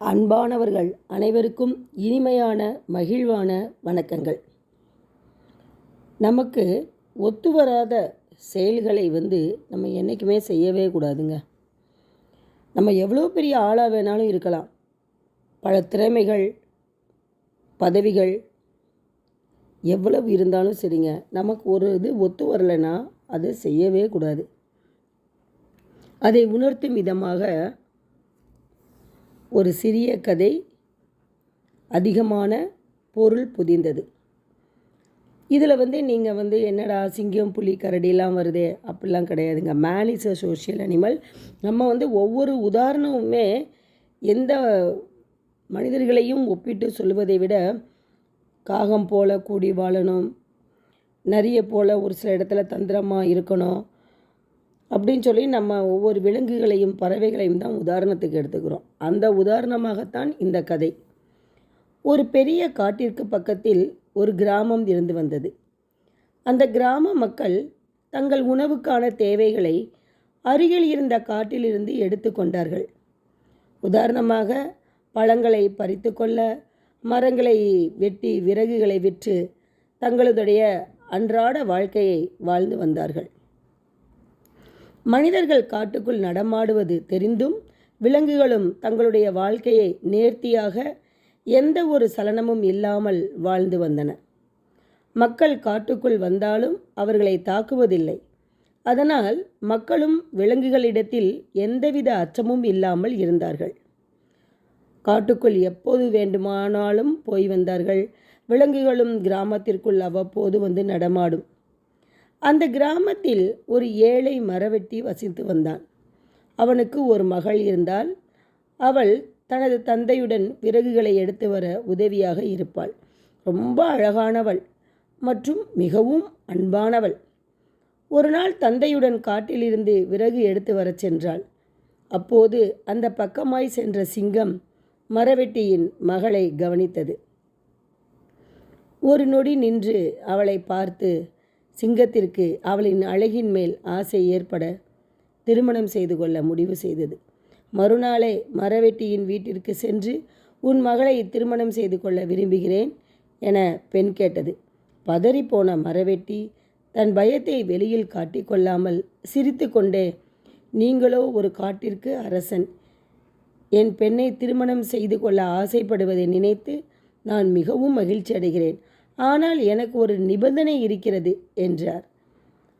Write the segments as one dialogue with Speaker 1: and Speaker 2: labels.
Speaker 1: அன்பானவர்கள் அனைவருக்கும் இனிமையான மகிழ்வான வணக்கங்கள். நமக்கு ஒத்து வராத செயல்களை வந்து நம்ம என்றைக்குமே செய்யவே கூடாதுங்க. நம்ம எவ்வளோ பெரிய ஆளாக வேணாலும் இருக்கலாம். பல திறமைகள் பதவிகள் எவ்வளவு இருந்தாலும் சரிங்க. நமக்கு ஒரு இது ஒத்து வரலைன்னா அதை செய்யவே கூடாது. அதை உணர்த்தும் விதமாக ஒரு சிறிய கதை அதிகமான பொருள் புதிந்தது. இதில் வந்து நீங்கள் வந்து என்னடா சிங்கம் புலி கரடிலாம் வருதே? அப்படிலாம் கிடையாதுங்க. Man is a social animal நம்ம வந்து ஒவ்வொரு உதாரணமுமே எந்த மனிதர்களையும் ஒப்பிட்டு சொல்வதை விட காகம் போல கூடி வாழணும் நிறைய போல் ஒரு சில இடத்துல தந்திரமாக இருக்கணும் அப்படின்னு சொல்லி நம்ம ஒவ்வொரு விலங்குகளையும் பறவைகளையும் தான் உதாரணத்துக்கு எடுத்துக்கிறோம். அந்த உதாரணமாகத்தான் இந்த கதை. ஒரு பெரிய காட்டிற்கு பக்கத்தில் ஒரு கிராமம் இருந்து வந்தது. அந்த கிராம மக்கள் தங்கள் உணவுக்கான தேவைகளை அருகில் இருந்த காட்டிலிருந்து எடுத்து கொண்டார்கள். உதாரணமாக பழங்களை பறித்து கொள்ள மரங்களை வெட்டி விறகுகளை விற்று தங்களுடைய அன்றாட வாழ்க்கையை வாழ்ந்து வந்தார்கள். மனிதர்கள் காட்டுக்குள் நடமாடுவது தெரிந்தும் விலங்குகளும் தங்களுடைய வாழ்க்கையை நேர்த்தியாக எந்த ஒரு சலனமும் இல்லாமல் வாழ்ந்து வந்தன. மக்கள் காட்டுக்குள் வந்தாலும் அவர்களை தாக்குவதில்லை. அதனால் மக்களும் விலங்குகளிடத்தில் எந்தவித அச்சமும் இல்லாமல் இருந்தார்கள். காட்டுக்குள் எப்போது வேண்டுமானாலும் போய் வந்தார்கள். விலங்குகளும் கிராமத்திற்குள் அவ்வப்போது வந்து நடமாடும். அந்த கிராமத்தில் ஒரு ஏழை மரவெட்டி வசித்து வந்தான். அவனுக்கு ஒரு மகள் இருந்தால் அவள் தனது தந்தையுடன் விறகுகளை எடுத்து வர உதவியாக இருப்பாள். ரொம்ப அழகானவள் மற்றும் மிகவும் அன்பானவள். ஒரு நாள் தந்தையுடன் காட்டிலிருந்து விறகு எடுத்து வரச் சென்றாள். அப்போது அந்த பக்கமாய் சென்ற சிங்கம் மரவெட்டியின் மகளை கவனித்தது. ஒரு நொடி நின்று அவளை பார்த்து சிங்கத்திற்கு அவளின் அழகின் மேல் ஆசை ஏற்பட திருமணம் செய்து கொள்ள முடிவு செய்தது. மறுநாளே மரவெட்டியின் வீட்டிற்கு சென்று உன் மகளை திருமணம் செய்து கொள்ள விரும்புகிறேன் என பெண் கேட்டது. பதறிப்போன மரவெட்டி தன் பயத்தை வெளியில் காட்டிக்கொள்ளாமல் சிரித்து கொண்டே நீங்களோ ஒரு காட்டிற்கு அரசன். என் பெண்ணை திருமணம் செய்து கொள்ள ஆசைப்படுவதை நினைத்து நான் மிகவும் மகிழ்ச்சி அடைகிறேன் ஆனால் எனக்கு ஒரு நிபந்தனை இருக்கிறது என்றார்.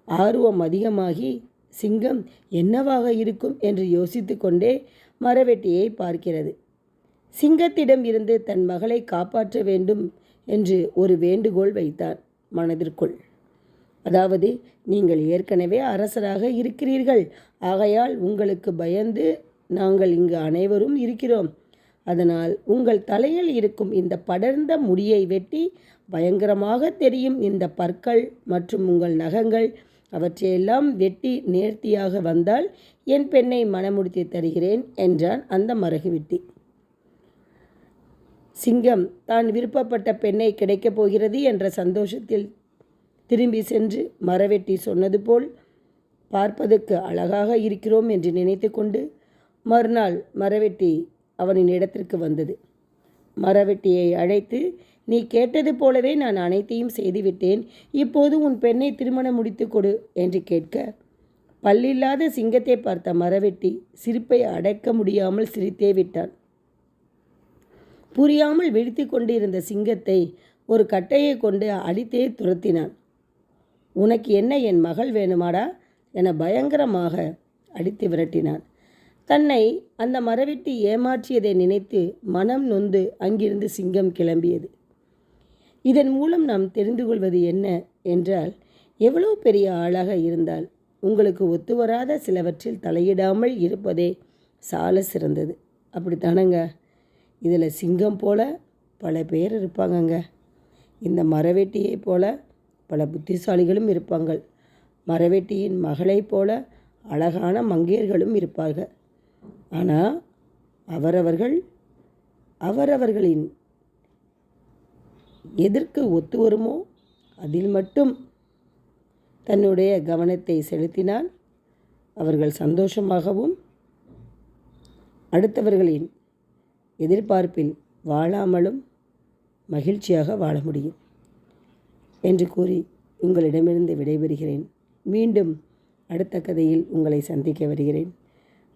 Speaker 1: ஆர்வம் அதிகமாகி சிங்கம் என்னவாக இருக்கும்? என்று யோசித்து கொண்டே மரவெட்டியை பார்க்கிறது. சிங்கத்திடம் இருந்து தன் மகளை காப்பாற்ற வேண்டும் என்று ஒரு வேண்டுகோள் வைத்தார் மனதிற்குள். அதாவது நீங்கள் ஏற்கனவே அரசராக இருக்கிறீர்கள். ஆகையால் உங்களுக்கு பயந்து நாங்கள் இங்கு அனைவரும் இருக்கிறோம். அதனால் உங்கள் தலையில் இருக்கும் இந்த படர்ந்த முடியை வெட்டி பயங்கரமாக தெரியும் இந்த பற்கள் மற்றும் உங்கள் நகங்கள். அவற்றையெல்லாம் வெட்டி நேர்த்தியாக வந்தால் என் பெண்ணை மனமுடித்து தருகிறேன் என்றான் அந்த மரகுவிட்டி. சிங்கம் தான் விருப்பப்பட்ட பெண்ணை கிடைக்கப் போகிறது என்ற சந்தோஷத்தில் திரும்பி சென்று மரவெட்டி சொன்னது போல் பார்ப்பதற்கு அழகாக இருக்கிறோம் என்று நினைத்து கொண்டு மறுநாள் மரவெட்டி அவனின் இடத்திற்கு வந்தது. மரவெட்டியை அழைத்து நீ கேட்டது போலவே நான் அனைத்தையும் செய்துவிட்டேன். இப்போது உன் பெண்ணை திருமணம் முடித்து கொடு என்று கேட்க பல்லில்லாத சிங்கத்தை பார்த்த மரவெட்டி சிரிப்பை அடக்க முடியாமல் சிரித்தே விட்டான். புரியாமல் விழித்து கொண்டிருந்த சிங்கத்தை ஒரு கட்டையை கொண்டு அடித்தே துரத்தினான். உனக்கு என்ன என் மகள் வேணுமாடா? என பயங்கரமாக அடித்து விரட்டினான். தன்னை அந்த மரவெட்டி ஏமாற்றியதை நினைத்து மனம் நொந்து அங்கிருந்து சிங்கம் கிளம்பியது. இதன் மூலம் நாம் தெரிந்து கொள்வது என்ன என்றால் எவ்வளோ பெரிய ஆளாக இருந்தால் உங்களுக்கு ஒத்துவராத சிலவற்றில் தலையிடாமல் இருப்பதே சால சிறந்தது. அப்படித்தானங்க? இதில் சிங்கம் போல பல பேர் இருப்பாங்கங்க. இந்த மரவெட்டியை போல பல புத்திசாலிகளும் இருப்பாங்கள். மரவெட்டியின் மகளைப் போல அழகான மங்கையர்களும் இருப்பார்கள். ஆனால் அவரவர்கள் அவரவர்களின் எதற்கு ஒத்து வருமோ? அதில் மட்டும் தன்னுடைய கவனத்தை செலுத்தினால் அவர்கள் சந்தோஷமாகவும் அடுத்தவர்களின் எதிர்பார்ப்பில் வாழாமலும் மகிழ்ச்சியாக வாழ முடியும் என்று கூறி உங்களிடமிருந்து விடைபெறுகிறேன். மீண்டும் அடுத்த கதையில் உங்களை சந்திக்க வருகிறேன்.